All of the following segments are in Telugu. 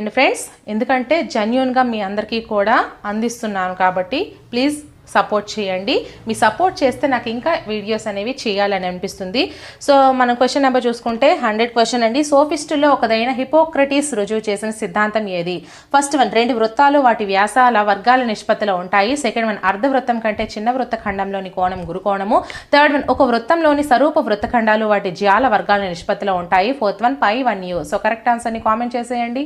అండ్ ఫ్రెండ్స్ ఎందుకంటే జెన్యున్గా మీ అందరికీ కూడా అందిస్తున్నాను కాబట్టి ప్లీజ్ సపోర్ట్ చేయండి. మీ సపోర్ట్ చేస్తే నాకు ఇంకా వీడియోస్ అనేవి చేయాలని అనిపిస్తుంది. సో మనం క్వశ్చన్ నెంబర్ చూసుకుంటే హండ్రెడ్ క్వశ్చన్ అండి. సోఫిస్టులో ఒకదైన హిపోక్రటీస్ రుజువు చేసిన సిద్ధాంతం ఏది? ఫస్ట్ వన్ రెండు వృత్తాలు వాటి వ్యాసాల వర్గాల నిష్పత్తిలో ఉంటాయి. సెకండ్ వన్ అర్ధ వృత్తం కంటే చిన్న వృత్త ఖండంలోని కోణం గురుకోణము. థర్డ్ వన్ ఒక వృత్తంలోని స్వరూప వృత్తఖండాలు వాటి జ్యాల వర్గాల నిష్పత్తిలో ఉంటాయి. ఫోర్త్ వన్ పై వన్ యూ సో కరెక్ట్ ఆన్సర్ని కామెంట్ చేసేయండి.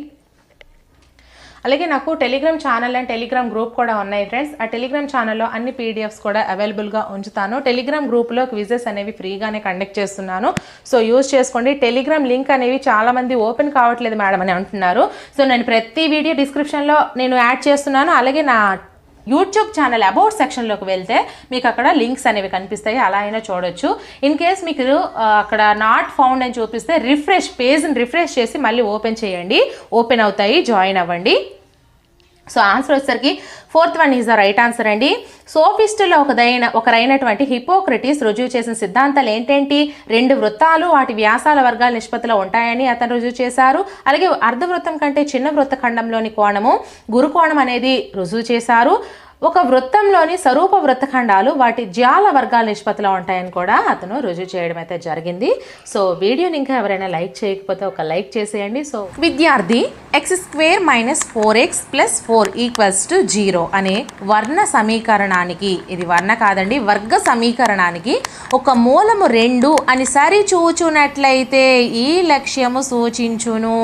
అలాగే నాకు Telegram channel and Telegram group కూడా ఉన్నాయి ఫ్రెండ్స్ ఆ టెలిగ్రామ్ ఛానల్లో అన్ని పీడిఎఫ్స్ కూడా అవైలబుల్గా ఉంచుతాను. టెలిగ్రామ్ గ్రూప్లో క్విజెస్ అనేవి ఫ్రీగానే కండక్ట్ చేస్తున్నాను. సో యూజ్ చేసుకోండి. టెలిగ్రామ్ లింక్ అనేవి చాలామంది ఓపెన్ కావట్లేదు మేడం అని అంటున్నారు. సో నేను ప్రతి వీడియో డిస్క్రిప్షన్లో నేను యాడ్ చేస్తున్నాను. అలాగే నా యూట్యూబ్ ఛానల్ అబౌట్ సెక్షన్లోకి వెళ్తే మీకు అక్కడ లింక్స్ అనేవి కనిపిస్తాయి. అలా అయినా చూడొచ్చు. ఇన్ కేస్ మీకు అక్కడ నాట్ ఫౌండ్ అని చూపిస్తే రిఫ్రెష్ పేజ్ని రిఫ్రెష్ చేసి మళ్ళీ ఓపెన్ చేయండి. ఓపెన్ అవుతాయి. జాయిన్ అవ్వండి. సో ఆన్సర్ వచ్చేసరికి fourth one is the right answer అండి. సోఫిస్టులో ఒకదైన ఒకరైనటువంటి హిపోక్రటీస్ రుజువు చేసిన సిద్ధాంతాలు ఏంటేంటి? రెండు వృత్తాలు వాటి వ్యాసాల వర్గాల నిష్పత్తిలో ఉంటాయని అతను రుజువు చేశారు. అలాగే అర్ధవృత్తం కంటే చిన్న వృత్త ఖండంలోని కోణము గురుకోణం అనేది రుజువు చేశారు. ఒక వృత్తంలోని స్వరూప వృత్తఖండాలు వాటి జ్యాల వర్గాల నిష్పత్తిలో ఉంటాయని కూడా అతను రుజువు చేయడం అయితే జరిగింది. సో వీడియోని ఇంకా ఎవరైనా లైక్ చేయకపోతే ఒక లైక్ చేసేయండి. సో విద్యార్థి X square minus four X plus four equals to zero అనే వర్ణ సమీకరణానికి ఇది వర్ణ కాదండి వర్గ సమీకరణానికి ఒక మూలము రెండు అని సరి చూచునట్లయితే ఈ లక్ష్యము సూచించును.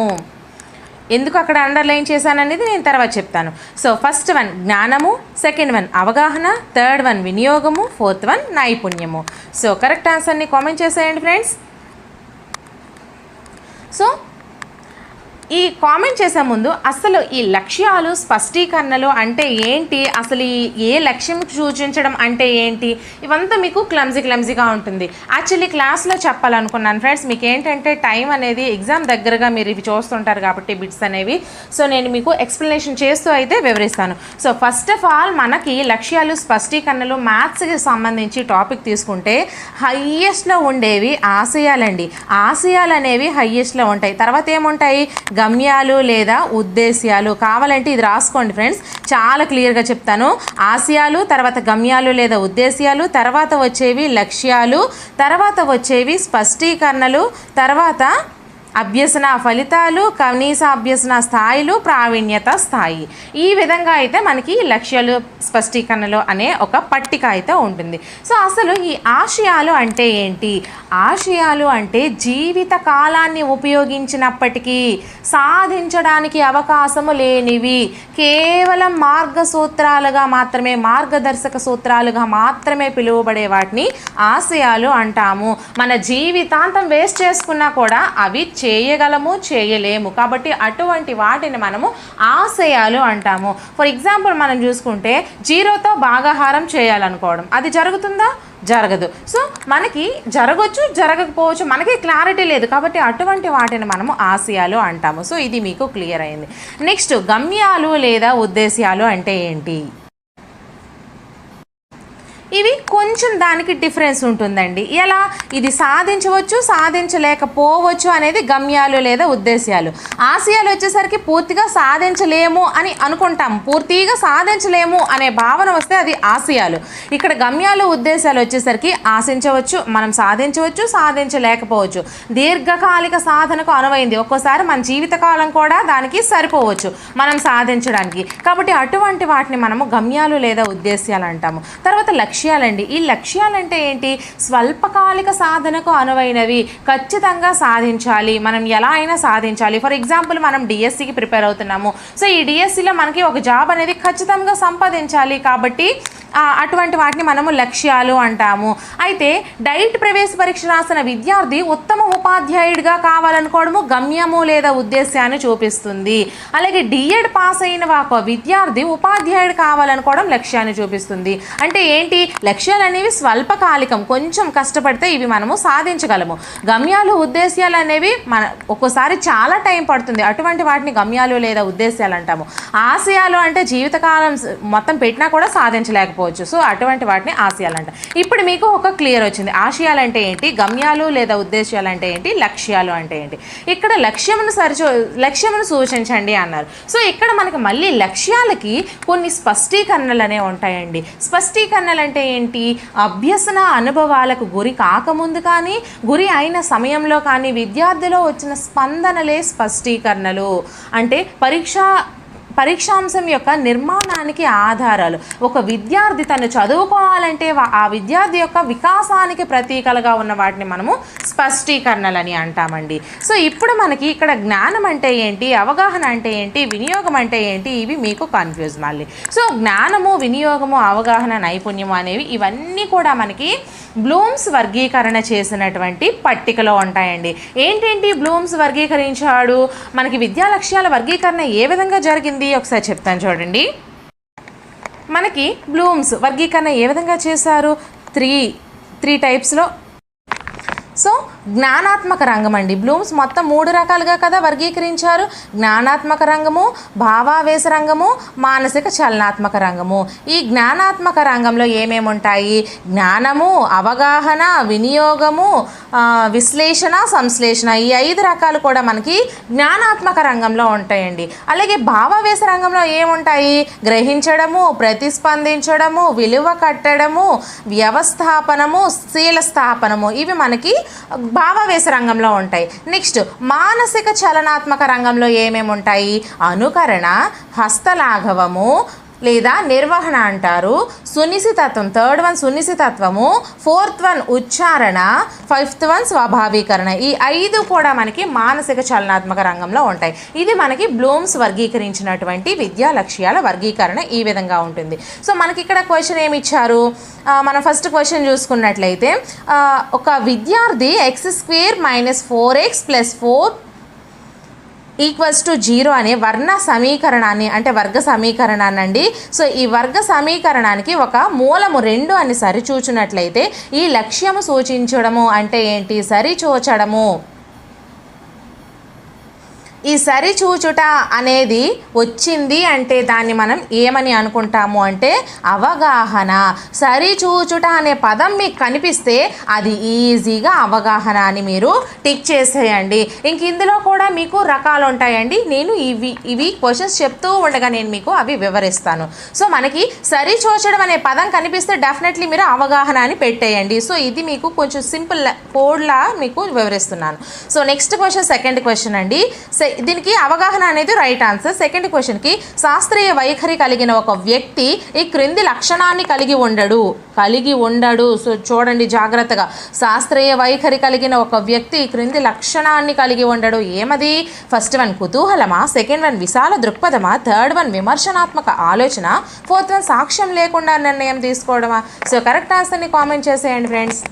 ఎందుకు అక్కడ అండర్లైన్ చేశాననేది నేను తర్వాత చెప్తాను. సో ఫస్ట్ వన్ జ్ఞానము. సెకండ్ వన్ అవగాహన. థర్డ్ వన్ వినియోగము. ఫోర్త్ వన్ నైపుణ్యము. సో కరెక్ట్ ఆన్సర్ని కామెంట్ చేసేయండి ఫ్రెండ్స్ సో ఈ కామెంట్ చేసే ముందు అసలు ఈ లక్ష్యాలు స్పష్టీకరణలు అంటే ఏంటి? అసలు ఈ ఏ లక్ష్యం సూచించడం అంటే ఏంటి? ఇవంతా మీకు క్లమ్జీ క్లమ్జీగా ఉంటుంది. యాక్చువల్లీ క్లాస్లో చెప్పాలనుకున్నాను ఫ్రెండ్స్ మీకు ఏంటంటే టైం అనేది ఎగ్జామ్ దగ్గరగా మీరు ఇవి చూస్తుంటారు కాబట్టి బిట్స్ అనేవి. సో నేను మీకు ఎక్స్ప్లెనేషన్ చేస్తూ అయితే వివరిస్తాను. సో ఫస్ట్ ఆఫ్ ఆల్ మనకి లక్ష్యాలు స్పష్టీకరణలు మ్యాథ్స్కి సంబంధించి టాపిక్ తీసుకుంటే హయ్యెస్ట్లో ఉండేవి ఆశయాలండి. ఆశయాలు అనేవి హయ్యెస్ట్లో ఉంటాయి. తర్వాత ఏముంటాయి? గమ్యాలు లేదా ఉద్దేశ్యాలు కావాలంటే ఇది రాసుకోండి ఫ్రెండ్స్. చాలా క్లియర్గా చెప్తాను. ఆశయాలు తర్వాత గమ్యాలు లేదా ఉద్దేశ్యాలు తర్వాత వచ్చేవి లక్ష్యాలు తర్వాత వచ్చేవి స్పష్టీకరణలు తర్వాత అభ్యసన ఫలితాలు కనీస అభ్యసన స్థాయిలు ప్రావీణ్యత స్థాయి. ఈ విధంగా అయితే మనకి లక్ష్యాలు స్పష్టీకరణలు అనే ఒక పట్టిక అయితే ఉంటుంది. సో అసలు ఈ ఆశయాలు అంటే ఏంటి? ఆశయాలు అంటే జీవిత కాలాన్ని ఉపయోగించినప్పటికీ సాధించడానికి అవకాశము లేనివి కేవలం మార్గసూత్రాలుగా మాత్రమే మార్గదర్శక సూత్రాలుగా మాత్రమే పిలువబడే వాటిని ఆశయాలు అంటాము. మన జీవితాంతం వేస్ట్ చేసుకున్నా కూడా అవి చేయగలము చేయలేము. కాబట్టి అటువంటి వాటిని మనము ఆశయాలు అంటాము. ఫర్ ఎగ్జాంపుల్ మనం చూసుకుంటే జీరోతో భాగాహారం చేయాలనుకోవడం. అది జరుగుతుందా? జరగదు. సో మనకి జరగచ్చు జరగకపోవచ్చు మనకి క్లారిటీ లేదు. కాబట్టి అటువంటి వాటిని మనము ఆశయాలు అంటాము. సో ఇది మీకు క్లియర్ అయింది. నెక్స్ట్ గమ్యాలు లేదా ఉద్దేశ్యాలు అంటే ఏంటి? ఇవి కొంచెం దానికి డిఫరెన్స్ ఉంటుందండి. ఎలా? ఇది సాధించవచ్చు సాధించలేకపోవచ్చు అనేది గమ్యాలు లేదా ఉద్దేశ్యాలు. ఆశయాలు వచ్చేసరికి పూర్తిగా సాధించలేము అని అనుకుంటాం. పూర్తిగా సాధించలేము అనే భావన వస్తే అది ఆశయాలు. ఇక్కడ గమ్యాలు ఉద్దేశాలు వచ్చేసరికి ఆశించవచ్చు మనం సాధించవచ్చు సాధించలేకపోవచ్చు. దీర్ఘకాలిక సాధనకు అనువైంది. ఒక్కోసారి మన జీవితకాలం కూడా దానికి సరిపోవచ్చు మనం సాధించడానికి. కాబట్టి అటువంటి వాటిని మనము గమ్యాలు లేదా ఉద్దేశ్యాలు అంటాము. తర్వాత లక్ష్యాలండి. ఈ లక్ష్యాలంటే ఏంటి? స్వల్పకాలిక సాధనకు అనువైనవి ఖచ్చితంగా సాధించాలి. మనం ఎలా అయినా సాధించాలి. ఫర్ ఎగ్జాంపుల్ మనం డిఎస్సికి ప్రిపేర్ అవుతున్నాము. సో ఈ డిఎస్సిలో మనకి ఒక జాబ్ అనేది ఖచ్చితంగా సంపాదించాలి. కాబట్టి అటువంటి వాటిని మనము లక్ష్యాలు అంటాము. అయితే డైట్ ప్రవేశ పరీక్ష రాసిన విద్యార్థి ఉత్తమ ఉపాధ్యాయుడిగా కావాలనుకోవడము గమ్యము లేదా ఉద్దేశాన్ని చూపిస్తుంది. అలాగే డిఎడ్ పాస్ అయిన ఒక విద్యార్థి ఉపాధ్యాయుడు కావాలనుకోవడం లక్ష్యాన్ని చూపిస్తుంది. అంటే ఏంటి? లక్ష్యాలు అనేవి స్వల్పకాలికం కొంచెం కష్టపడితే ఇవి మనము సాధించగలము. గమ్యాలు ఉద్దేశ్యాలు అనేవి మన ఒక్కోసారి చాలా టైం పడుతుంది. అటువంటి వాటిని గమ్యాలు లేదా ఉద్దేశ్యాలు అంటాము. ఆశయాలు అంటే జీవితకాలం మొత్తం పెట్టినా కూడా సాధించలేకపోతుంది చెప్పుకోవచ్చు సో అటువంటి వాటిని ఆశయాలు అంట ఇప్పుడు మీకు ఒక క్లియర్ వచ్చింది. ఆశయాలు అంటే ఏంటి? గమ్యాలు లేదా ఉద్దేశాలు అంటే ఏంటి? లక్ష్యాలు అంటే ఏంటి? ఇక్కడ లక్ష్యమును సరిచో లక్ష్యమును సూచించండి అన్నారు. సో ఇక్కడ మనకి మళ్ళీ లక్ష్యాలకి కొన్ని స్పష్టీకరణలు అనేవి ఉంటాయండి. స్పష్టీకరణలు అంటే ఏంటి? అభ్యసన అనుభవాలకు గురి కాకముందు కానీ గురి అయిన సమయంలో కానీ విద్యార్థిలో వచ్చిన స్పందనలే స్పష్టీకరణలు. అంటే పరీక్ష పరీక్షాంశం యొక్క నిర్మాణానికి ఆధారాలు. ఒక విద్యార్థి తను చదువుకోవాలంటే ఆ విద్యార్థి యొక్క వికాసానికి ప్రతీకలుగా ఉన్న వాటిని మనము స్పష్టీకరణలని అంటామండి. సో ఇప్పుడు మనకి ఇక్కడ జ్ఞానం అంటే ఏంటి? అవగాహన అంటే ఏంటి? వినియోగం అంటే ఏంటి? ఇవి మీకు కన్ఫ్యూజ్ మళ్ళీ. సో జ్ఞానము వినియోగము అవగాహన నైపుణ్యము అనేవి ఇవన్నీ కూడా మనకి బ్లూమ్స్ వర్గీకరణ చేసినటువంటి పట్టికలో ఉంటాయండి. ఏంటేంటి బ్లూమ్స్ వర్గీకరించాడు? మనకి విద్యా లక్ష్యాల వర్గీకరణ ఏ విధంగా జరిగింది? ఒకసారి చెప్తాను చూడండి. మనకి బ్లూమ్స్ వర్గీకరణ ఏ విధంగా చేశారు? త్రీ త్రీ టైప్స్లో. సో జ్ఞానాత్మక రంగం అండి. బ్లూమ్స్ మొత్తం మూడు రకాలుగా కదా వర్గీకరించారు. జ్ఞానాత్మక రంగము భావావేశ రంగము మానసిక చలనాత్మక రంగము. ఈ జ్ఞానాత్మక రంగంలో ఏమేమి ఉంటాయి? జ్ఞానము అవగాహన వినియోగము విశ్లేషణ సంశ్లేషణ ఈ ఐదు రకాలు కూడా మనకి జ్ఞానాత్మక రంగంలో ఉంటాయండి. అలాగే భావావేశ రంగంలో ఏముంటాయి? గ్రహించడము ప్రతిస్పందించడము విలువ కట్టడము వ్యవస్థాపనము శీల స్థాపనము. ఇవి మనకి భావవేశ రంగంలో ఉంటాయి. నెక్స్ట్ మానసిక చలనాత్మక రంగంలో ఏమేమి ఉంటాయి అనుకరణ హస్తలాఘవము లేదా నిర్వహణ అంటారు. సునిశితత్వం థర్డ్ వన్ సునిశితత్వము ఫోర్త్ వన్ ఉచ్చారణ ఫిఫ్త్ వన్ స్వాభావీకరణ. ఈ ఐదు కూడా మనకి మానసిక చలనాత్మక రంగంలో ఉంటాయి. ఇది మనకి బ్లూమ్స్ వర్గీకరించినటువంటి విద్యా లక్ష్యాల వర్గీకరణ ఈ విధంగా ఉంటుంది. సో మనకి ఇక్కడ క్వశ్చన్ ఏమి ఇచ్చారు? మనం ఫస్ట్ క్వశ్చన్ చూసుకున్నట్లయితే ఒక విద్యార్థి X square minus four X plus four equals to zero అనే వర్ణ సమీకరణాన్ని అంటే వర్గ సమీకరణాన్ని అండి సో ఈ వర్గ సమీకరణానికి ఒక మూలము రెండు అని సరిచూచినట్లయితే ఈ లక్ష్యము సూచించడము అంటే ఏంటి? సరిచూచడము. ఈ సరిచూచుట అనేది వచ్చింది అంటే దాన్ని మనం ఏమని అనుకుంటాము అంటే అవగాహన. సరిచూచుట అనే పదం మీకు కనిపిస్తే అది ఈజీగా అవగాహన అని మీరు టిక్ చేసేయండి. ఇంక ఇందులో కూడా మీకు రకాలు ఉంటాయండి. నేను ఇవి ఇవి క్వశ్చన్స్ చెప్తూ ఉండగా నేను మీకు అవి వివరిస్తాను. సో మనకి సరిచూచడం అనే పదం కనిపిస్తే డెఫినెట్లీ మీరు అవగాహన అని పెట్టేయండి. సో ఇది మీకు కొంచెం సింపుల్ కోడ్లా మీకు వివరిస్తున్నాను. So next question second question అండి. సె- దీనికి అవగాహన అనేది రైట్ ఆన్సర్ సెకండ్ క్వశ్చన్కి శాస్త్రీయ వైఖరి కలిగిన ఒక వ్యక్తి ఈ క్రింది లక్షణాన్ని కలిగి ఉండడు. కలిగి ఉండడు. సో చూడండి జాగ్రత్తగా. శాస్త్రీయ వైఖరి కలిగిన ఒక వ్యక్తి ఈ క్రింది లక్షణాన్ని కలిగి ఉండడు. ఏమది? ఫస్ట్ వన్ కుతూహలమా? సెకండ్ వన్ విశాల దృక్పథమా? థర్డ్ వన్ విమర్శనాత్మక ఆలోచన? ఫోర్త్ వన్ సాక్ష్యం లేకుండా నిర్ణయం తీసుకోవడమా? సో కరెక్ట్ ఆన్సర్ని కామెంట్ చేసేయండి ఫ్రెండ్స్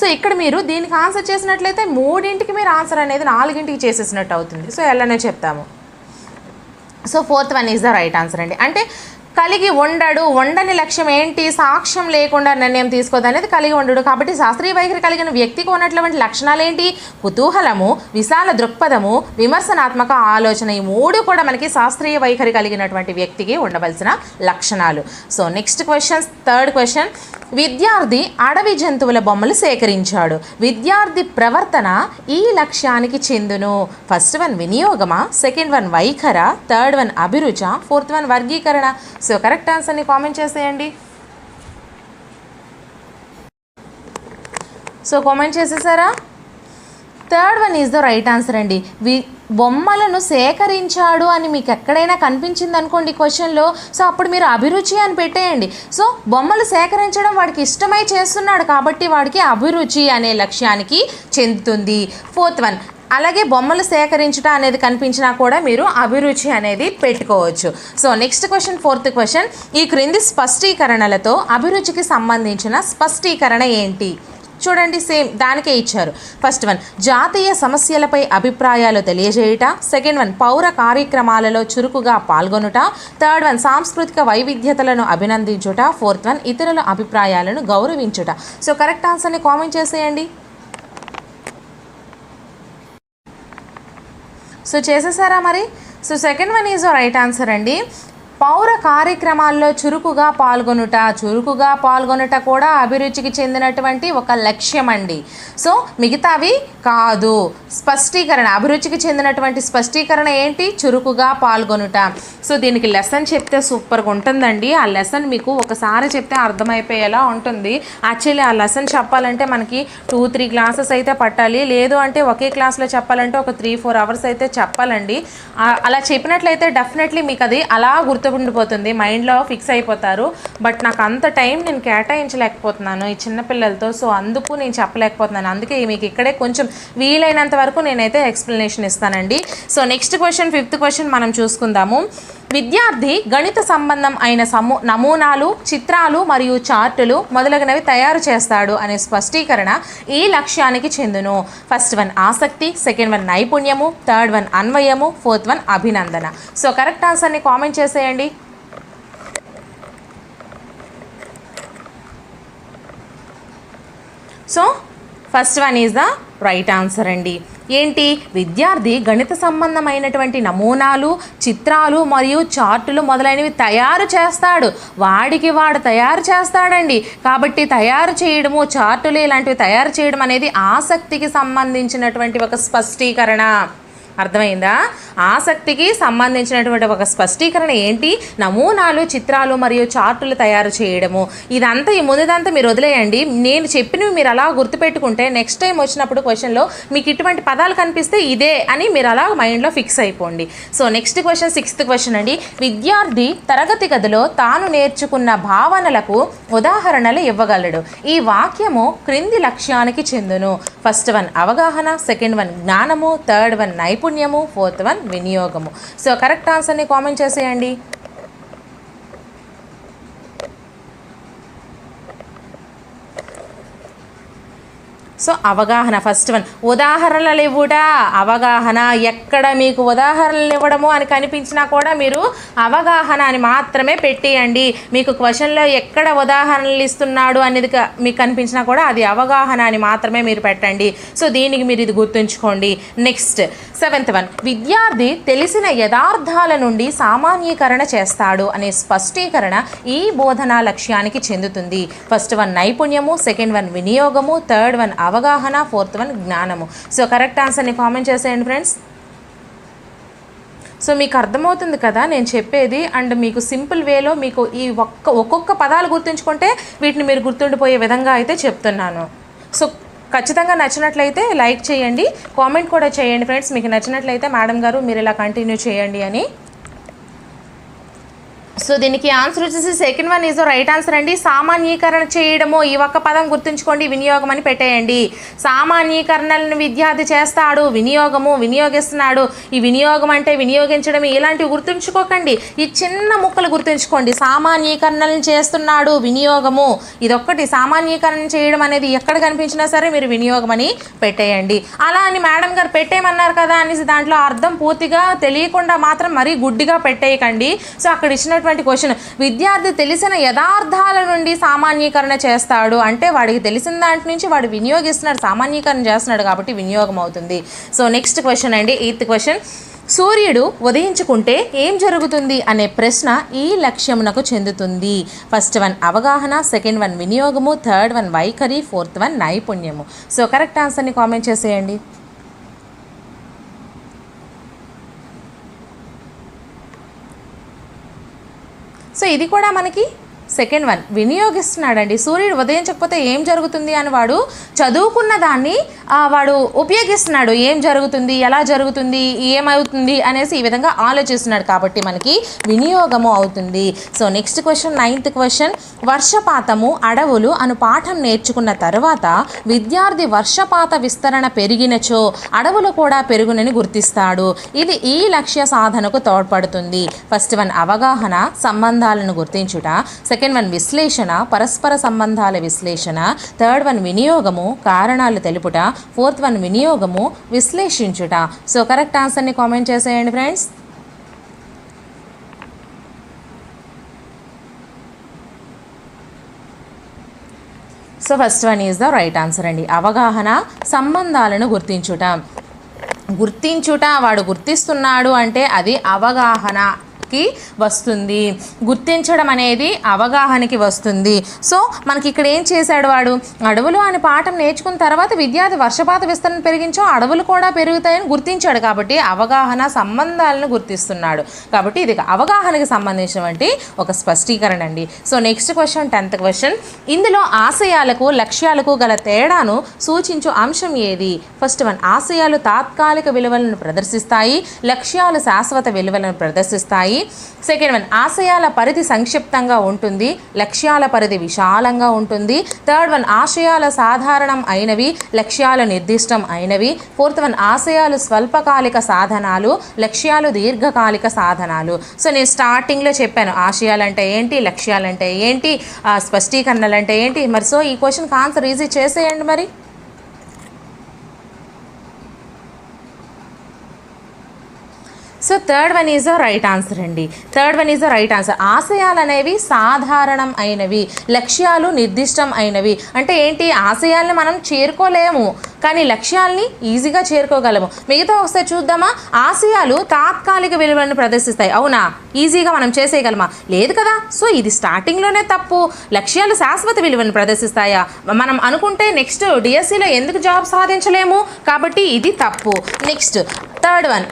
సో ఇక్కడ మీరు దీనికి ఆన్సర్ చేసినట్లయితే మూడింటికి మీరు ఆన్సర్ అనేది నాలుగింటికి చేసేసినట్టు అవుతుంది. సో ఎలానే చెప్తాము. So fourth one is the right answer అండి. అంటే కలిగి ఉండడు. ఉండని లక్ష్యం ఏంటి? సాక్ష్యం లేకుండా నిర్ణయం తీసుకోదు అనేది కలిగి ఉండడు. కాబట్టి శాస్త్రీయ వైఖరి కలిగిన వ్యక్తికి ఉన్నటువంటి లక్షణాలు ఏంటి? కుతూహలము విశాల దృక్పథము విమర్శనాత్మక ఆలోచన ఈ మూడు కూడా మనకి శాస్త్రీయ వైఖరి కలిగినటువంటి వ్యక్తికి ఉండవలసిన లక్షణాలు. So next question third question విద్యార్థి అడవి జంతువుల బొమ్మలు సేకరించాడు. విద్యార్థి ప్రవర్తన ఈ లక్ష్యానికి చెందును. ఫస్ట్ వన్ వినియోగమా? సెకండ్ వన్ వైఖర? థర్డ్ వన్ అభిరుచ? ఫోర్త్ వన్ వర్గీకరణ? సో కరెక్ట్ ఆన్సర్ని కామెంట్ చేసేయండి. So comment చేసేసారా? Third one is the right answer అండి. వి బొమ్మలను సేకరించాడు అని మీకు ఎక్కడైనా కనిపించింది అనుకోండి క్వశ్చన్లో సో అప్పుడు మీరు అభిరుచి అని పెట్టేయండి. సో బొమ్మలు సేకరించడం వాడికి ఇష్టమై చేస్తున్నాడు కాబట్టి వాడికి అభిరుచి అనే లక్ష్యానికి చెందుతుంది. ఫోర్త్ వన్ అలాగే బొమ్మలు సేకరించడం అనేది కనిపించినా కూడా మీరు అభిరుచి అనేది పెట్టుకోవచ్చు. So next question fourth question ఈ క్రింది స్పష్టీకరణలతో అభిరుచికి సంబంధించిన స్పష్టీకరణ ఏంటి? చూడండి సేమ్ దానికే ఇచ్చారు. ఫస్ట్ వన్ జాతీయ సమస్యలపై అభిప్రాయాలు తెలియజేయుట. సెకండ్ వన్ పౌర కార్యక్రమాలలో చురుకుగా పాల్గొనుట. థర్డ్ వన్ సాంస్కృతిక వైవిధ్యతలను అభినందించుట. ఫోర్త్ వన్ ఇతరుల అభిప్రాయాలను గౌరవించుట. సో కరెక్ట్ ఆన్సర్ని కామెంట్ చేసేయండి. సో చేసేసారా మరి? So second one is right answer అండి. పౌర కార్యక్రమాల్లో చురుకుగా పాల్గొనుట చురుకుగా పాల్గొనుట కూడా అభిరుచికి చెందినటువంటి ఒక లక్ష్యం అండి సో మిగతావి కాదు. స్పష్టీకరణ అభిరుచికి చెందినటువంటి స్పష్టీకరణ ఏంటి? చురుకుగా పాల్గొనుట. సో దీనికి లెసన్ చెప్తే సూపర్గా ఉంటుందండి. ఆ లెసన్ మీకు ఒకసారి చెప్తే అర్థమైపోయేలా ఉంటుంది. యాక్చువల్లీ ఆ లెసన్ చెప్పాలంటే మనకి టూ త్రీ క్లాసెస్ అయితే పట్టాలి. లేదు అంటే ఒకే క్లాస్లో చెప్పాలంటే ఒక త్రీ ఫోర్ అవర్స్ అయితే చెప్పాలండి. అలా చెప్పినట్లయితే డెఫినెట్లీ మీకు అది అలా గుర్తు గుర్తుండిపోతుంది మైండ్లో ఫిక్స్ అయిపోతారు. బట్ నాకు అంత టైం నేను కేటాయించలేకపోతున్నాను ఈ చిన్నపిల్లలతో సో అందుకు నేను చెప్పలేకపోతున్నాను. అందుకే మీకు ఇక్కడే కొంచెం వీలైనంత వరకు నేనైతే ఎక్స్ప్లెనేషన్ ఇస్తానండి. So next question fifth question మనం చూసుకుందాము. విద్యార్థి గణిత సంబంధం అయిన సమూ నమూనాలు చిత్రాలు మరియు చార్టులు మొదలగునవి తయారు చేస్తాడు అనే స్పష్టీకరణ ఈ లక్ష్యానికి చెందును. ఫస్ట్ వన్ ఆసక్తి సెకండ్ వన్ నైపుణ్యము థర్డ్ వన్ అన్వయము ఫోర్త్ వన్ అభినందన. సో కరెక్ట్ ఆన్సర్ని కామెంట్ చేసేయండి. So first one is the right answer అండి. ఏంటి? విద్యార్థి గణిత సంబంధమైనటువంటి నమూనాలు చిత్రాలు మరియు చార్టులు మొదలైనవి తయారు చేస్తాడు. వాడికి వాడు తయారు చేస్తాడండి. కాబట్టి తయారు చేయడము చార్టులు ఇలాంటివి తయారు చేయడం అనేది ఆసక్తికి సంబంధించినటువంటి ఒక స్పష్టీకరణ. అర్థమైందా? ఆసక్తికి సంబంధించినటువంటి ఒక స్పష్టీకరణ ఏంటి? నమూనాలు చిత్రాలు మరియు చార్టులు తయారు చేయడము. ఇదంతా ఈ ముందుదంతా మీరు వదిలేయండి. నేను చెప్పినవి మీరు అలా గుర్తుపెట్టుకుంటే నెక్స్ట్ టైం వచ్చినప్పుడు క్వశ్చన్లో మీకు ఇటువంటి పదాలు కనిపిస్తే ఇదే అని మీరు అలా మైండ్లో ఫిక్స్ అయిపోండి. So next question sixth question అండి. విద్యార్థి తరగతి గదిలో తాను నేర్చుకున్న భావనలకు ఉదాహరణలు ఇవ్వగలడు. ఈ వాక్యము క్రింది లక్ష్యానికి చెందును. ఫస్ట్ వన్ అవగాహన సెకండ్ వన్ జ్ఞానము థర్డ్ వన్ నైపుణ్యము ఫోర్త్ వన్ వినియోగము. సో కరెక్ట్ ఆన్సర్ని కామెంట్ చేసేయండి. సో అవగాహన ఫస్ట్ వన్ ఉదాహరణలు ఇవ్వుట. అవగాహన ఎక్కడ మీకు ఉదాహరణలు ఇవ్వడము అని కనిపించినా కూడా మీరు అవగాహన అని మాత్రమే పెట్టేయండి. మీకు క్వశ్చన్లో ఎక్కడ ఉదాహరణలు ఇస్తున్నాడు అనేది మీకు కనిపించినా కూడా అది అవగాహన అని మాత్రమే మీరు పెట్టండి. సో దీనికి మీరు ఇది గుర్తుంచుకోండి. నెక్స్ట్ సెవెంత్ వన్ విద్యార్థి తెలిసిన యథార్థాల నుండి సామాన్యీకరణ చేస్తాడు అనే స్పష్టీకరణ ఈ బోధనా లక్ష్యానికి చెందుతుంది. ఫస్ట్ వన్ నైపుణ్యము. సెకండ్ వన్ వినియోగము. థర్డ్ వన్ అవగాహన ఫోర్త్ వన్ జ్ఞానము. సో కరెక్ట్ ఆన్సర్ని కామెంట్ చేసేయండి ఫ్రెండ్స్ సో మీకు అర్థమవుతుంది కదా నేను చెప్పేది. అండ్ మీకు సింపుల్ వేలో మీకు ఈ ఒక్క ఒక్కొక్క పదాలు గుర్తుంచుకుంటే వీటిని మీరు గుర్తుండిపోయే విధంగా అయితే చెప్తున్నాను. సో ఖచ్చితంగా నచ్చినట్లయితే లైక్ చేయండి. కామెంట్ కూడా చేయండి ఫ్రెండ్స్ మీకు నచ్చినట్లయితే మేడం గారు మీరు ఇలా కంటిన్యూ చేయండి అని. సో దీనికి ఆన్సర్ వచ్చేసి second one is right answer అండి. సామాన్యీకరణ చేయడము ఈ ఒక్క పదం గుర్తుంచుకోండి వినియోగం అని పెట్టేయండి. సామాన్యీకరణలను విద్యార్థి చేస్తాడు వినియోగము వినియోగిస్తున్నాడు. ఈ వినియోగం అంటే వినియోగించడం ఇలాంటివి గుర్తుంచుకోకండి. ఈ చిన్న ముక్కలు గుర్తుంచుకోండి. సామాన్యీకరణలను చేస్తున్నాడు వినియోగము. ఇదొక్కటి. సామాన్యీకరణ చేయడం అనేది ఎక్కడ కనిపించినా సరే మీరు వినియోగం అని పెట్టేయండి. అలా అని మేడం గారు పెట్టేయమన్నారు కదా అనేసి దాంట్లో అర్థం పూర్తిగా తెలియకుండా మాత్రం మరీ గుడ్డిగా పెట్టేయకండి. సో అక్కడ ఇచ్చినట్టు ఇచ్చినటువంటి క్వశ్చన్ విద్యార్థి తెలిసిన యథార్థాల నుండి సామాన్యీకరణ చేస్తాడు. అంటే వాడికి తెలిసిన దాంట్ నుంచి వాడు వినియోగిస్తున్నాడు సామాన్యీకరణ చేస్తున్నాడు కాబట్టి వినియోగం అవుతుంది. సో నెక్స్ట్ క్వశ్చన్ అండి. ఎయిత్ క్వశ్చన్ సూర్యుడు ఉదయించుకుంటే ఏం జరుగుతుంది అనే ప్రశ్న ఈ లక్ష్యమునకు చెందుతుంది. ఫస్ట్ వన్ అవగాహన. సెకండ్ వన్ వినియోగము. థర్డ్ వన్ వైఖరి. ఫోర్త్ వన్ నైపుణ్యము. సో కరెక్ట్ ఆన్సర్ని కామెంట్ చేసేయండి. సో ఇది కూడా మనకి సెకండ్ వన్ వినియోగిస్తున్నాడండి. సూర్యుడు ఉదయించకపోతే ఏం జరుగుతుంది అని వాడు చదువుకున్న దాన్ని వాడు ఉపయోగిస్తున్నాడు. ఏం జరుగుతుంది ఎలా జరుగుతుంది ఏమవుతుంది అనేసి ఈ విధంగా ఆలోచిస్తున్నాడు కాబట్టి మనకి వినియోగము అవుతుంది. So next question ninth question వర్షపాతము అడవులు అను పాఠం నేర్చుకున్న తర్వాత విద్యార్థి వర్షపాత విస్తరణ పెరిగినచో అడవులు కూడా పెరుగునని గుర్తిస్తాడు. ఇది ఈ లక్ష్య సాధనకు తోడ్పడుతుంది. ఫస్ట్ వన్ అవగాహన సంబంధాలను గుర్తించుట. సెకండ్ వన్ విశ్లేషణ పరస్పర సంబంధాల విశ్లేషణ థర్డ్ వన్ వినియోగము కారణాలు తెలుపుట ఫోర్త్ వన్ వినియోగము విశ్లేషించుట. సో కరెక్ట్ ఆన్సర్ని కామెంట్ చేసేయండి friends. So first one is the right answer అండి. అవగాహన సంబంధాలను గుర్తించుట. గుర్తించుట వాడు గుర్తిస్తున్నాడు అంటే అది అవగాహన. కి వస్తుంది. గుర్తించడం అనేది అవగాహనకి వస్తుంది. సో మనకి ఇక్కడ ఏం చేశాడు వాడు? అడవులు అనే పాఠం నేర్చుకున్న తర్వాత విద్యార్థి వర్షపాత విస్తరణ పెరిగించో అడవులు కూడా పెరుగుతాయని గుర్తించాడు కాబట్టి అవగాహన సంబంధాలను గుర్తిస్తున్నాడు. కాబట్టి ఇది అవగాహనకి సంబంధించినటువంటి ఒక స్పష్టీకరణ అండి. So next question tenth question. ఇందులో ఆశయాలకు లక్ష్యాలకు గల తేడాను సూచించు అంశం ఏది? ఫస్ట్ వన్ ఆశయాలు తాత్కాలిక విలువలను ప్రదర్శిస్తాయి. లక్ష్యాలు శాశ్వత విలువలను ప్రదర్శిస్తాయి. సెకండ్ వన్ ఆశయాల పరిధి సంక్షిప్తంగా ఉంటుంది లక్ష్యాల పరిధి విశాలంగా ఉంటుంది. థర్డ్ వన్ ఆశయాల సాధారణం అయినవి లక్ష్యాలు నిర్దిష్టం అయినవి. ఫోర్త్ వన్ ఆశయాలు స్వల్పకాలిక సాధనాలు లక్ష్యాలు దీర్ఘకాలిక సాధనాలు. సో నేను స్టార్టింగ్లో చెప్పాను ఆశయాలు అంటే ఏంటి లక్ష్యాలు అంటే ఏంటి స్పష్టీకరణలు అంటే ఏంటి. మరి సో ఈ క్వశ్చన్కి ఆన్సర్ ఈజీ చేసేయండి మరి. So third one is a right answer అండి. Third one is a right answer ఆశయాలు అనేవి సాధారణం అయినవి లక్ష్యాలు నిర్దిష్టం అయినవి. అంటే ఏంటి? ఆశయాల్ని మనం చేరుకోలేము కానీ లక్ష్యాల్ని ఈజీగా చేరుకోగలము. మిగతా ఒకసారి చూద్దామా? ఆశయాలు తాత్కాలిక విలువలను ప్రదర్శిస్తాయి. అవునా? ఈజీగా మనం చేసేయగలమా? లేదు కదా? సో ఇది స్టార్టింగ్లోనే తప్పు. లక్ష్యాలు శాశ్వత విలువను ప్రదర్శిస్తాయా? మనం అనుకుంటే నెక్స్ట్ డిఎస్సిలో ఎందుకు జాబ్ సాధించలేము? కాబట్టి ఇది తప్పు. నెక్స్ట్ థర్డ్ వన్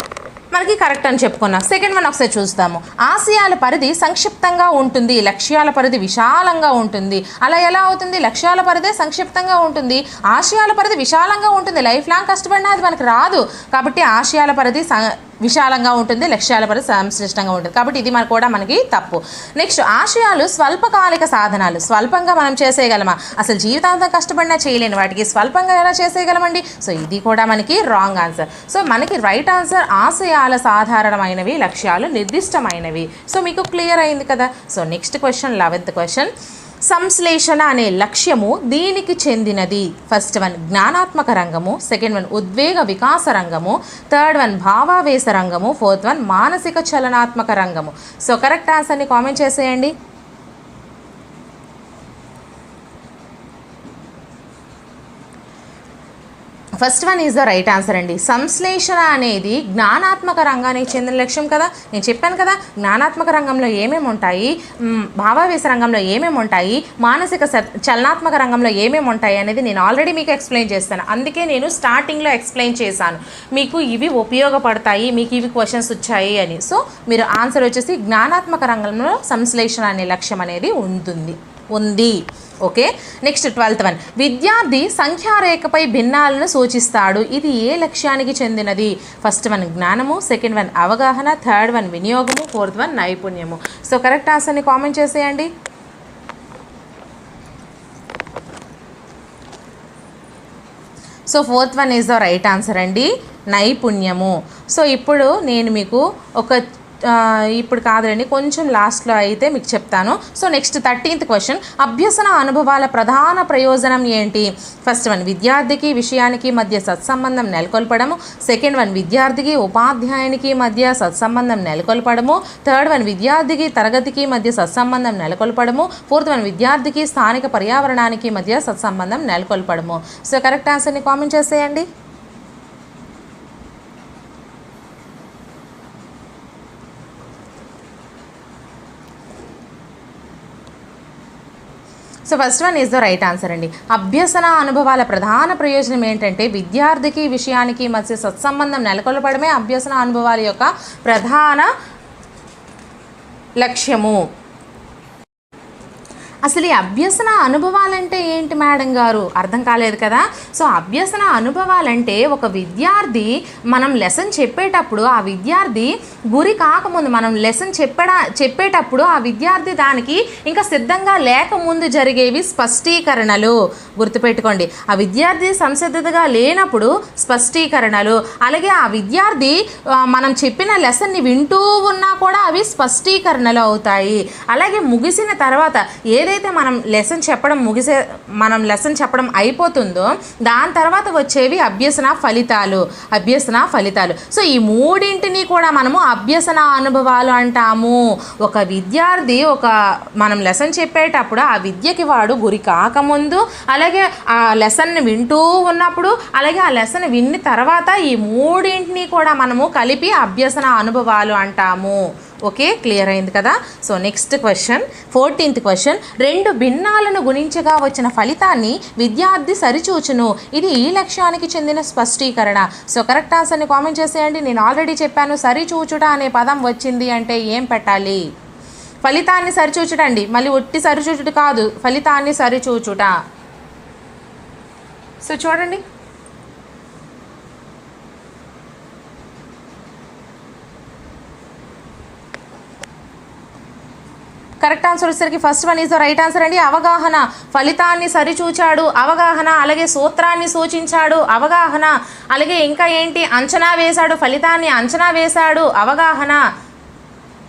మనకి కరెక్ట్ అని చెప్పుకున్నాం. సెకండ్ వన్ ఒకసారి చూస్తాము. ఆశయాల పరిధి సంక్షిప్తంగా ఉంటుంది లక్ష్యాల పరిధి విశాలంగా ఉంటుంది. అలా ఎలా అవుతుంది? లక్ష్యాల పరిధి సంక్షిప్తంగా ఉంటుంది. ఆశయాల పరిధి విశాలంగా ఉంటుంది. లైఫ్ లాంగ్ కష్టపడినా అది మనకు రాదు. కాబట్టి ఆశయాల పరిధి స- విశాలంగా ఉంటుంది లక్ష్యాల పరిధి సంశ్లిష్టంగా ఉంటుంది. కాబట్టి ఇది మనకు కూడా మనకి తప్పు. నెక్స్ట్ ఆశయాలు స్వల్పకాలిక సాధనాలు. స్వల్పంగా మనం చేసేయగలమా? అసలు జీవితాంతం కష్టపడినా చేయలేని వాటికి స్వల్పంగా ఎలా చేసేయగలమండి? సో ఇది కూడా మనకి రాంగ్ ఆన్సర్ సో మనకి రైట్ ఆన్సర్ ఆశయాల సాధారణమైనవి లక్ష్యాలు నిర్దిష్టమైనవి. సో మీకు క్లియర్ అయింది కదా? So next question eleventh question సంశ్లేషణ అనే లక్ష్యము దీనికి చెందినది. ఫస్ట్ వన్ జ్ఞానాత్మక రంగము. సెకండ్ వన్ ఉద్వేగ వికాస రంగము. థర్డ్ వన్ భావావేశ రంగము. ఫోర్త్ వన్ మానసిక చలనాత్మక రంగము. సో కరెక్ట్ ఆన్సర్ని కామెంట్ చేసేయండి. First one is the right answer అండి. సంశ్లేషణ అనేది జ్ఞానాత్మక రంగానికి చెందిన లక్ష్యం కదా. నేను చెప్పాను కదా జ్ఞానాత్మక రంగంలో ఏమేమి ఉంటాయి? భావావేశ రంగంలో ఏమేమి ఉంటాయి? మానసిక చలనాత్మక రంగంలో ఏమేమి ఉంటాయి అనేది నేను ఆల్రెడీ మీకు ఎక్స్ప్లెయిన్ చేస్తాను. అందుకే నేను స్టార్టింగ్లో ఎక్స్ప్లెయిన్ చేశాను. మీకు ఇవి ఉపయోగపడతాయి మీకు ఇవి క్వశ్చన్స్ వచ్చాయి అని. సో మీరు ఆన్సర్ వచ్చేసి జ్ఞానాత్మక రంగంలో సంశ్లేషణ అనే లక్ష్యం అనేది ఉంటుంది. ఉంది. ఓకే నెక్స్ట్ ట్వెల్త్ వన్ విద్యార్థి సంఖ్యారేఖపై భిన్నాలను సూచిస్తాడు. ఇది ఏ లక్ష్యానికి చెందినది? ఫస్ట్ వన్ జ్ఞానము. సెకండ్ వన్ అవగాహన. థర్డ్ వన్ వినియోగము. ఫోర్త్ వన్ నైపుణ్యము. సో కరెక్ట్ ఆన్సర్ని కామెంట్ చేసేయండి. So fourth one is the right answer అండి. నైపుణ్యము. సో ఇప్పుడు నేను మీకు ఒక ఇప్పుడు కాదులేండి కొంచెం లాస్ట్లో అయితే మీకు చెప్తాను. సో నెక్స్ట్ థర్టీన్త్ క్వశ్చన్ అభ్యసన అనుభవాల ప్రధాన ప్రయోజనం ఏంటి? ఫస్ట్ వన్ విద్యార్థికి విషయానికి మధ్య సత్సంబంధం నెలకొల్పడము. సెకండ్ వన్ విద్యార్థికి ఉపాధ్యాయునికి మధ్య సత్సంబంధం నెలకొల్పడము. థర్డ్ వన్ విద్యార్థికి తరగతికి మధ్య సత్సంబంధం నెలకొల్పడము. ఫోర్త్ వన్ విద్యార్థికి స్థానిక పర్యావరణానికి మధ్య సత్సంబంధం నెలకొల్పడము. సో కరెక్ట్ ఆన్సర్ని కామెంట్ చేసేయండి. So first one is the right answer అండి. అభ్యసన అనుభవాల ప్రధాన ప్రయోజనం ఏంటంటే విద్యార్థికి విషయానికి మధ్య సత్సంబంధం నెలకొల్పడమే అభ్యసన అనుభవాల యొక్క ప్రధాన లక్ష్యము. అసలు ఈ అభ్యసన అనుభవాలంటే ఏంటి మేడం గారు? అర్థం కాలేదు కదా? సో అభ్యసన అనుభవాలంటే ఒక విద్యార్థి మనం లెసన్ చెప్పేటప్పుడు ఆ విద్యార్థి గురి కాకముందు మనం లెసన్ చెప్పడా చెప్పేటప్పుడు ఆ విద్యార్థి దానికి ఇంకా సిద్ధంగా లేకముందు జరిగేవి స్పష్టీకరణలు. గుర్తుపెట్టుకోండి. ఆ విద్యార్థి సంసిద్ధతగా లేనప్పుడు స్పష్టీకరణలు. అలాగే ఆ విద్యార్థి మనం చెప్పిన లెసన్ని వింటూ ఉన్నా కూడా అవి స్పష్టీకరణలు అవుతాయి. అలాగే ముగిసిన తర్వాత ఏదైతే మనం లెసన్ చెప్పడం ముగిసే మనం లెసన్ చెప్పడం అయిపోతుందో దాని తర్వాత వచ్చేవి అభ్యసన ఫలితాలు అభ్యసన ఫలితాలు. సో ఈ మూడింటిని కూడా మనము అభ్యసన అనుభవాలు అంటాము. ఒక విద్యార్థి ఒక మనం లెసన్ చెప్పేటప్పుడు ఆ విద్యకి వాడు గురి కాకముందు అలాగే ఆ లెసన్ని వింటూ ఉన్నప్పుడు అలాగే ఆ లెసన్ విన్న తర్వాత ఈ మూడింటిని కూడా మనము కలిపి అభ్యసన అనుభవాలు అంటాము. ఓకే క్లియర్ అయింది కదా? So next question fourteenth question రెండు భిన్నాలను గుణించగా వచ్చిన ఫలితాన్ని విద్యార్థి సరిచూచును. ఇది ఈ లక్ష్యానికి చెందిన స్పష్టీకరణ. సో కరెక్ట్ ఆన్సర్ని కామెంట్ చేసేయండి. నేను ఆల్రెడీ చెప్పాను సరిచూచుట అనే పదం వచ్చింది అంటే ఏం పెట్టాలి? ఫలితాన్ని సరిచూచుటండి. మళ్ళీ ఒట్టి సరిచూచుట కాదు ఫలితాన్ని సరిచూచుట. సో చూడండి. కరెక్ట్ ఆన్సర్ వచ్చేసరికి first one is the right answer అండి. అవగాహన. ఫలితాన్ని సరిచూచాడు. అవగాహన అలాగే సూత్రాన్ని సూచించాడు. అవగాహన అలాగే ఇంకా ఏంటి? అంచనా వేశాడు. ఫలితాన్ని అంచనా వేశాడు. అవగాహన.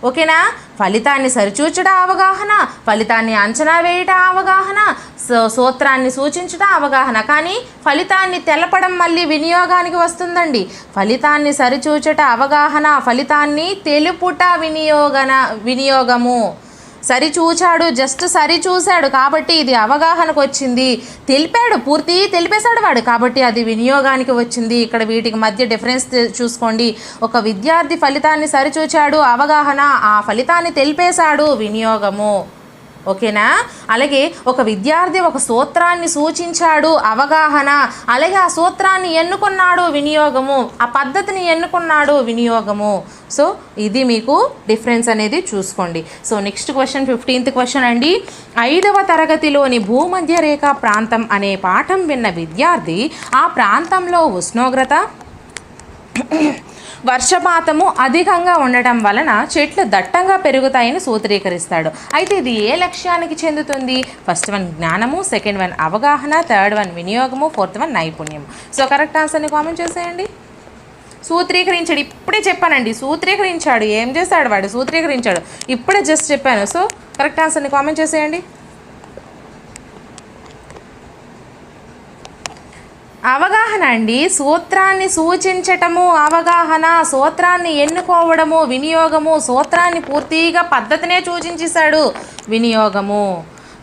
ఓకేనా? ఫలితాన్ని సరిచూచుట అవగాహన. ఫలితాన్ని అంచనా వేయుట అవగాహన. సో- సూత్రాన్ని సూచించుట అవగాహన. కానీ ఫలితాన్ని తెలపడం మళ్ళీ వినియోగానికి వస్తుందండి. ఫలితాన్ని సరిచూచుట అవగాహన. ఫలితాన్ని తెలుపుట వినియోగన వినియోగము. సరి చూచాడు జస్ట్ సరి చూశాడు కాబట్టి ఇది అవగాహనకు వచ్చింది. తెలిపాడు పూర్తి తెలిపేశాడు వాడు కాబట్టి అది వినియోగానికి వచ్చింది. ఇక్కడ వీటికి మధ్య డిఫరెన్స్ చూసుకోండి. ఒక విద్యార్థి ఫలితాన్ని సరిచూచాడు అవగాహన ఆ ఫలితాన్ని తెలిపేశాడు వినియోగము. ఓకేనా? అలాగే ఒక విద్యార్థి ఒక సూత్రాన్ని సూచించాడు అవగాహన. అలాగే ఆ సూత్రాన్ని ఎన్నుకున్నాడు వినియోగము. ఆ పద్ధతిని ఎన్నుకున్నాడు వినియోగము. సో ఇది మీకు డిఫరెన్స్ అనేది చూసుకోండి. So next question fifteenth question అండి. ఐదవ తరగతిలోని భూమధ్య రేఖ ప్రాంతం అనే పాఠం విన్న విద్యార్థి ఆ ప్రాంతంలో ఉష్ణోగ్రత వర్షపాతము అధికంగా ఉండటం వలన చెట్లు దట్టంగా పెరుగుతాయని సూత్రీకరిస్తాడు. అయితే ఇది ఏ లక్ష్యానికి చెందుతుంది? ఫస్ట్ వన్ జ్ఞానము. సెకండ్ వన్ అవగాహన. థర్డ్ వన్ వినియోగము. ఫోర్త్ వన్ నైపుణ్యం. సో కరెక్ట్ ఆన్సర్ని కామెంట్ చేసేయండి. సూత్రీకరించాడు. ఇప్పుడే చెప్పానండి. సూత్రీకరించాడు. ఏం చేశాడు వాడు? సూత్రీకరించాడు. ఇప్పుడే జస్ట్ చెప్పాను. సో కరెక్ట్ ఆన్సర్ని కామెంట్ చేసేయండి. అవగాహన అండి. సూత్రాన్ని సూచించటము అవగాహన సూత్రాన్ని ఎన్నుకోవడము వినియోగము సూత్రాన్ని పూర్తిగా పద్ధతినే సూచించేశాడు వినియోగము.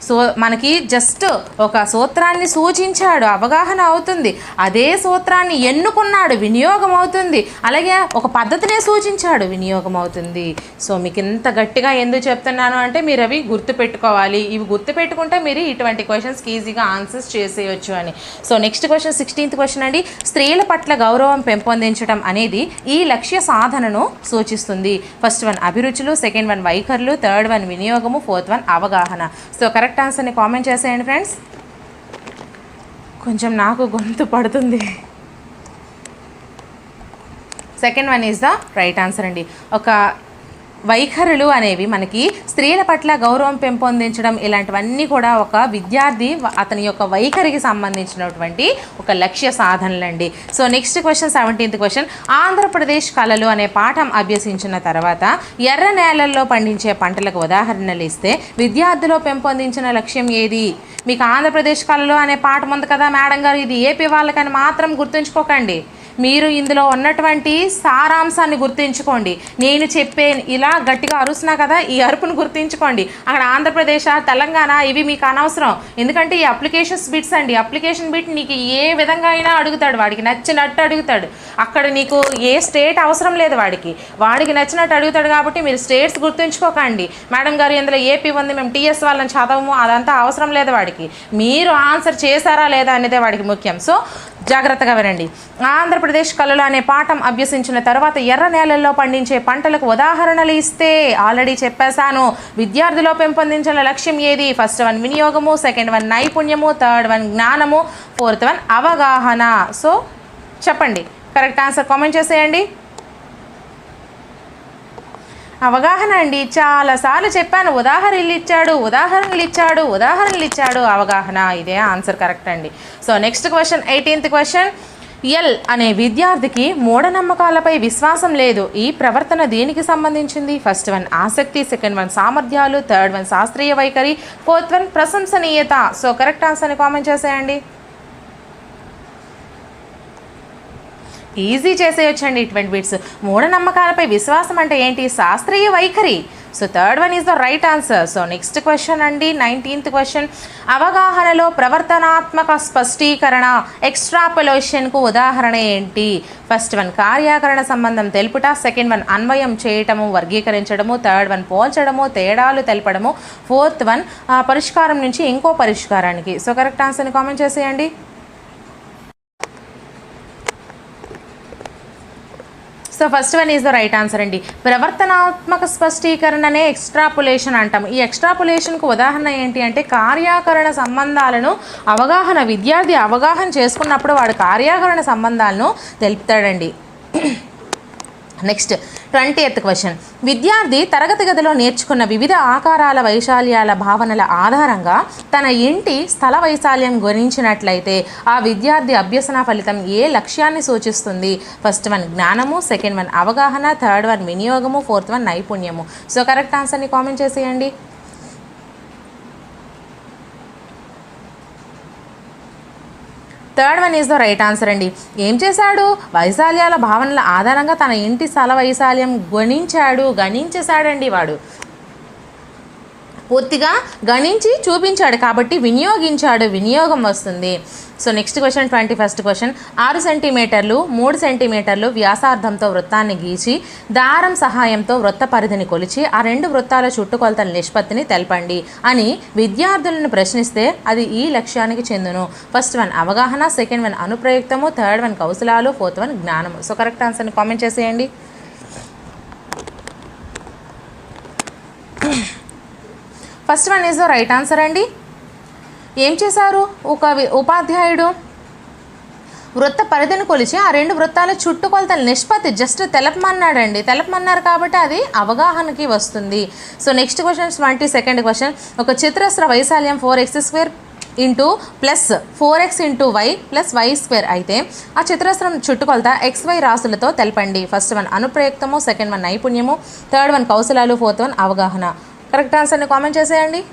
సో మనకి జస్ట్ ఒక సూత్రాన్ని సూచించాడు అవగాహన అవుతుంది. అదే సూత్రాన్ని ఎన్నుకున్నాడు వినియోగం అవుతుంది. అలాగే ఒక పద్ధతినే సూచించాడు వినియోగం అవుతుంది. సో మీకు ఇంత గట్టిగా ఎందుకు చెప్తున్నాను అంటే మీరు అవి గుర్తుపెట్టుకోవాలి. ఇవి గుర్తుపెట్టుకుంటే మీరు ఇటువంటి క్వశ్చన్స్కి ఈజీగా ఆన్సర్స్ చేసేయచ్చు అని. So next question sixteenth question అండి. స్త్రీల పట్ల గౌరవం పెంపొందించడం అనేది ఈ లక్ష్య సాధనను సూచిస్తుంది. ఫస్ట్ వన్ అభిరుచులు సెకండ్ వన్ వైఖరులు థర్డ్ వన్ వినియోగము ఫోర్త్ వన్ అవగాహన. సో కరెక్ట్ ఆన్సర్ని కామెంట్ చేసేయండి ఫ్రెండ్స్ కొంచెం నాకు గొంతు పడుతుంది. Second one is the right answer అండి. ఒక వైఖరులు అనేవి మనకి స్త్రీల పట్ల గౌరవం పెంపొందించడం ఇలాంటివన్నీ కూడా ఒక విద్యార్థి అతని యొక్క వైఖరికి సంబంధించినటువంటి ఒక లక్ష్య సాధనలండి. So next question seventeenth question Andhra Pradesh కళలు అనే పాఠం అభ్యసించిన తర్వాత ఎర్ర నేలల్లో పండించే పంటలకు ఉదాహరణలు ఇస్తే విద్యార్థిలో పెంపొందించిన లక్ష్యం ఏది? మీకు ఆంధ్రప్రదేశ్ కళలు అనే పాఠం ఉంది కదా మేడం గారు. ఇది ఏపీ వాళ్ళకని మాత్రం గుర్తుంచుకోకండి. మీరు ఇందులో ఉన్నటువంటి సారాంశాన్ని గుర్తుంచుకోండి. నేను చెప్పే ఇలా గట్టిగా అరుస్తున్నా కదా ఈ అరుపును గుర్తుంచుకోండి. అక్కడ ఆంధ్రప్రదేశ్ తెలంగాణ ఇవి మీకు అనవసరం. ఎందుకంటే ఈ అప్లికేషన్స్ బిట్స్ అండి. అప్లికేషన్ బిట్ నీకు ఏ విధంగా అయినా అడుగుతాడు. వాడికి నచ్చినట్టు అడుగుతాడు. అక్కడ నీకు ఏ స్టేట్ అవసరం లేదు వాడికి. వాడికి నచ్చినట్టు అడుగుతాడు కాబట్టి మీరు స్టేట్స్ గుర్తుంచుకోకండి. మేడం గారు ఇందులో ఏపీ ఉంది మేము టీఎస్ వాళ్ళని చదవము అదంతా అవసరం లేదు వాడికి. మీరు ఆన్సర్ చేశారా లేదా అనేదే వాడికి ముఖ్యం. సో జాగ్రత్తగా వినండి. ఆంధ్రప్రదేశ్ కళలు అనే పాఠం అభ్యసించిన తర్వాత ఎర్ర నేలల్లో పండించే పంటలకు ఉదాహరణలు ఇస్తే ఆల్రెడీ చెప్పేశాను. విద్యార్థిలో పెంపొందించిన లక్ష్యం ఏది? ఫస్ట్ వన్ వినియోగము సెకండ్ వన్ నైపుణ్యము థర్డ్ వన్ జ్ఞానము ఫోర్త్ వన్ అవగాహన. సో చెప్పండి. కరెక్ట్ ఆన్సర్ కామెంట్ చేసేయండి. అవగాహన అండి. చాలాసార్లు చెప్పాను ఉదాహరణలు ఇచ్చాడు ఉదాహరణలు ఇచ్చాడు ఉదాహరణలు ఇచ్చాడు అవగాహన ఇదే ఆన్సర్ కరెక్ట్ అండి. So next question eighteenth question. L అనే విద్యార్థికి మూఢనమ్మకాలపై విశ్వాసం లేదు. ఈ ప్రవర్తన దేనికి సంబంధించింది? ఫస్ట్ వన్ ఆసక్తి సెకండ్ వన్ సామర్థ్యాలు థర్డ్ వన్ శాస్త్రీయ వైఖరి ఫోర్త్ వన్ ప్రశంసనీయత. సో కరెక్ట్ ఆన్సర్ని కామెంట్ చేసేయండి. ఈజీ చేసేయొచ్చండి ఇటువంటి బిట్స్ మూఢనమ్మకాలపై విశ్వాసం అంటే ఏంటి? శాస్త్రీయ వైఖరి. So third one is the right answer so next question అండి. నైన్టీన్త్ క్వశ్చన్ అవగాహనలో ప్రవర్తనాత్మక స్పష్టీకరణ ఎక్స్ట్రాపులేషన్కు ఉదాహరణ ఏంటి? ఫస్ట్ వన్ కార్యాకరణ సంబంధం తెలుపుట. సెకండ్ వన్ అన్వయం చేయటము వర్గీకరించడము. థర్డ్ వన్ పోల్చడము తేడాలు తెలపడము. ఫోర్త్ వన్ పరిష్కారం నుంచి ఇంకో పరిష్కారానికి. సో కరెక్ట్ ఆన్సర్ని కామెంట్ చేసేయండి. So first one is the right answer అండి. ప్రవర్తనాత్మక స్పష్టీకరణనే ఎక్స్ట్రాపులేషన్ అంటాం ఈ ఎక్స్ట్రాపులేషన్కు ఉదాహరణ ఏంటి అంటే కార్యాకరణ సంబంధాలను అవగాహన విద్యార్థి అవగాహన చేసుకున్నప్పుడు వాడు కార్యాకరణ సంబంధాలను తెలుపుతాడండి. నెక్స్ట్ ట్వంటీ ఎయిత్ క్వశ్చన్ విద్యార్థి తరగతి గదిలో నేర్చుకున్న వివిధ ఆకారాల వైశాల్యాల భావనల ఆధారంగా తన ఇంటి స్థల వైశాల్యం గురించినట్లయితే ఆ విద్యార్థి అభ్యసన ఫలితం ఏ లక్ష్యాన్ని సూచిస్తుంది? ఫస్ట్ వన్ జ్ఞానము. సెకండ్ వన్ అవగాహన. థర్డ్ వన్ వినియోగము. ఫోర్త్ వన్ నైపుణ్యము. సో కరెక్ట్ ఆన్సర్ని కామెంట్ చేసేయండి. Third one is the right answer అండి. ఏం చేశాడు? వైశాల్యాల భావనల ఆధారంగా తన ఇంటి స్థల వైశాల్యం గణించాడు గణించేశాడండి వాడు. పూర్తిగా గణించి చూపించాడు కాబట్టి వినియోగించాడు వినియోగం వస్తుంది. So next question twenty first question ఆరు సెంటీమీటర్లు మూడు సెంటీమీటర్లు వ్యాసార్థంతో వృత్తాన్ని గీచి దారం సహాయంతో వృత్త పరిధిని కొలిచి ఆ రెండు వృత్తాల చుట్టుకొలతల నిష్పత్తిని తెలపండి అని విద్యార్థులను ప్రశ్నిస్తే అది ఈ లక్ష్యానికి చెందును. ఫస్ట్ వన్ అవగాహన. సెకండ్ వన్ అనుప్రయుక్తము. థర్డ్ వన్ కౌశలాలు. ఫోర్త్ వన్ జ్ఞానము. సో కరెక్ట్ ఆన్సర్ని కామెంట్ చేసేయండి. First one is the right answer అండి. ఏం చేశారు? ఒక వి- ఉపాధ్యాయుడు వృత్త పరిధిని కొలిచి ఆ రెండు వృత్తాల చుట్టుకొలతల నిష్పత్తి జస్ట్ తెలపమన్నాడండి. తెలపమన్నారు కాబట్టి అది అవగాహనకి వస్తుంది. So next question twenty second question ఒక చిత్రస్ర వైశాల్యం four x square into plus four x into y plus y square అయితే ఆ చిత్రస్రం చుట్టుకొలత ఎక్స్ వై రాసులతో తెలపండి. ఫస్ట్ వన్ అనుప్రయుక్తము. సెకండ్ వన్ నైపుణ్యము. థర్డ్ వన్ కౌశలాలు. ఫోర్త్ వన్ అవగాహన. కరెక్ట్ ఆన్సర్ని కామెంట్ చేసేయండి.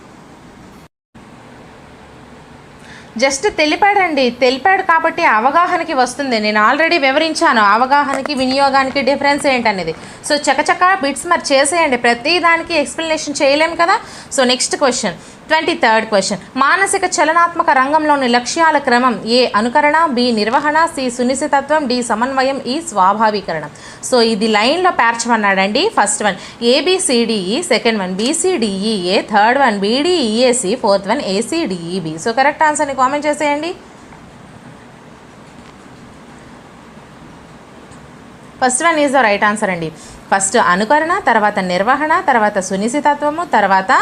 జస్ట్ తెలిపాడండి. తెలిపాడు కాబట్టి అవగాహనకి వస్తుంది. నేను ఆల్రెడీ వివరించాను. అవగాహనకి వినియోగానికి డిఫరెన్స్ ఏంటనేది. సో చకచక బిట్స్ మరి చేసేయండి. ప్రతి దానికి ఎక్స్ప్లెనేషన్ చేయలేము కదా? So next question. Twenty third question. మానసిక చలనాత్మక రంగంలోని లక్ష్యాల క్రమం ఏ అనుకరణ బి నిర్వహణ సి సునిశ్చితత్వం డి సమన్వయం ఈ స్వాభావీకరణం. సో ఇది లైన్లో పేర్చమన్నాడండి first one A B C D E second one B C D E A third one B D E A C fourth one A C D E B so correct ఆన్సర్ని కామెంట్ చేసేయండి. First one is the right answer అండి. ఫస్ట్ అనుకరణ తర్వాత నిర్వహణ తర్వాత సునిశ్చితత్వము తర్వాత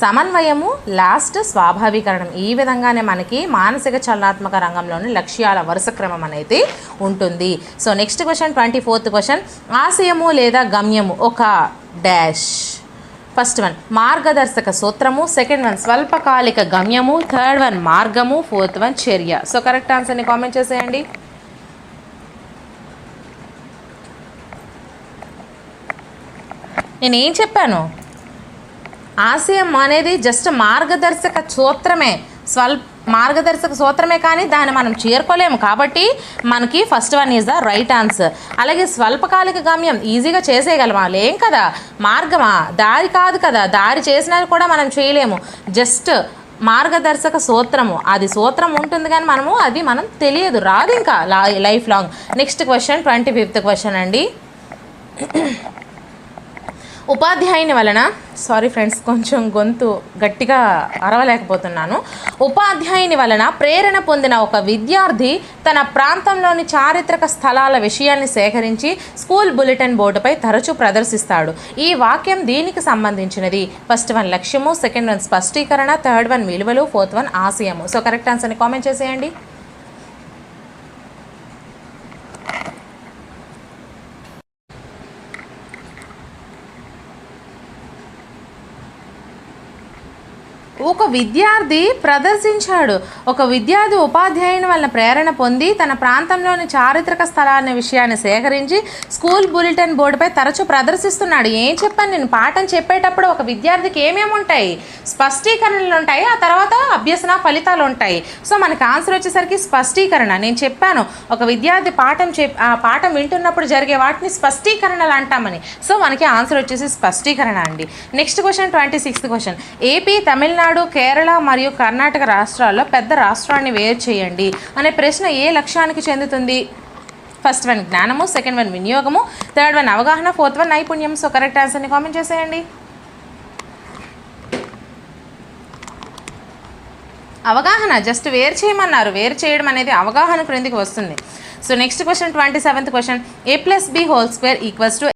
సమన్వయము లాస్ట్ స్వాభావీకరణం. ఈ విధంగానే మనకి మానసిక చలనాత్మక రంగంలోని లక్ష్యాల వరుస క్రమం అనేది ఉంటుంది. So next question twenty fourth question. ఆశయము లేదా గమ్యము? ఒక డాష్. ఫస్ట్ వన్ మార్గదర్శక సూత్రము. సెకండ్ వన్ స్వల్పకాలిక గమ్యము. థర్డ్ వన్ మార్గము. ఫోర్త్ వన్ చర్య. సో కరెక్ట్ ఆన్సర్ని కామెంట్ చేసేయండి. నేను ఏం చెప్పాను? ఆశయం అనేది జస్ట్ మార్గదర్శక సూత్రమే. స్వల్ మార్గదర్శక సూత్రమే కానీ దాన్ని మనం చేరుకోలేము కాబట్టి మనకి first one is the right answer అలాగే స్వల్పకాలిక గమ్యం ఈజీగా చేసేయగలమా? లేం కదా. మార్గమా? దారి కాదు కదా. దారి చేసినా కూడా మనం చేయలేము. జస్ట్ మార్గదర్శక సూత్రము. అది సూత్రం ఉంటుంది కానీ మనము అది మనం తెలియదు. రాదు ఇంకా life long next question twenty fifth question అండి. ఉపాధ్యాయుని వలన సారీ ఫ్రెండ్స్ కొంచెం గొంతు గట్టిగా అరవలేకపోతున్నాను. ఉపాధ్యాయుని వలన ప్రేరణ పొందిన ఒక విద్యార్థి తన ప్రాంతంలోని చారిత్రక స్థలాల విషయాన్ని సేకరించి స్కూల్ బులెటిన్ బోర్డుపై తరచూ ప్రదర్శిస్తాడు. ఈ వాక్యం దీనికి సంబంధించినది. ఫస్ట్ వన్ లక్ష్యము సెకండ్ వన్ స్పష్టీకరణ థర్డ్ వన్ విలువలు ఫోర్త్ వన్ ఆశయము. సో కరెక్ట్ ఆన్సర్ని కామెంట్ చేసేయండి. ఒక విద్యార్థి ప్రదర్శించాడు. ఒక విద్యార్థి ఉపాధ్యాయుని వలన ప్రేరణ పొంది తన ప్రాంతంలోని చారిత్రక స్థలాన్ని విషయాన్ని సేకరించి స్కూల్ బులెటిన్ బోర్డుపై తరచూ ప్రదర్శిస్తున్నాడు. ఏం చెప్పాను? నేను పాఠం చెప్పేటప్పుడు ఒక విద్యార్థికి ఏమేమి ఉంటాయి? స్పష్టీకరణలు ఉంటాయి. ఆ తర్వాత అభ్యసన ఫలితాలు ఉంటాయి. సో మనకి ఆన్సర్ వచ్చేసరికి స్పష్టీకరణ. నేను చెప్పాను ఒక విద్యార్థి పాఠం చెప్ ఆ పాఠం వింటున్నప్పుడు జరిగే వాటిని స్పష్టీకరణలు అంటామని. సో మనకి ఆన్సర్ వచ్చేసి స్పష్టీకరణ అండి. Next question twenty sixth question. AP Tamil Nadu Tamil Nadu Kerala మరియు కర్ణాటక రాష్ట్రాల్లో పెద్ద రాష్ట్రాన్ని వేరు చేయండి అనే ప్రశ్న ఏ లక్ష్యానికి చెందుతుంది? ఫస్ట్ వన్ జ్ఞానము. సెకండ్ వన్ వినియోగము. థర్డ్ వన్ అవగాహన. ఫోర్త్ వన్ నైపుణ్యం. సో కరెక్ట్ ఆన్సర్ని కామెంట్ చేసేయండి. అవగాహన జస్ట్ వేరు చేయమన్నారు. వేరు చేయడం అనేది అవగాహన క్రిందికి వస్తుంది. So next question twenty seventh question a plus b whole square equals to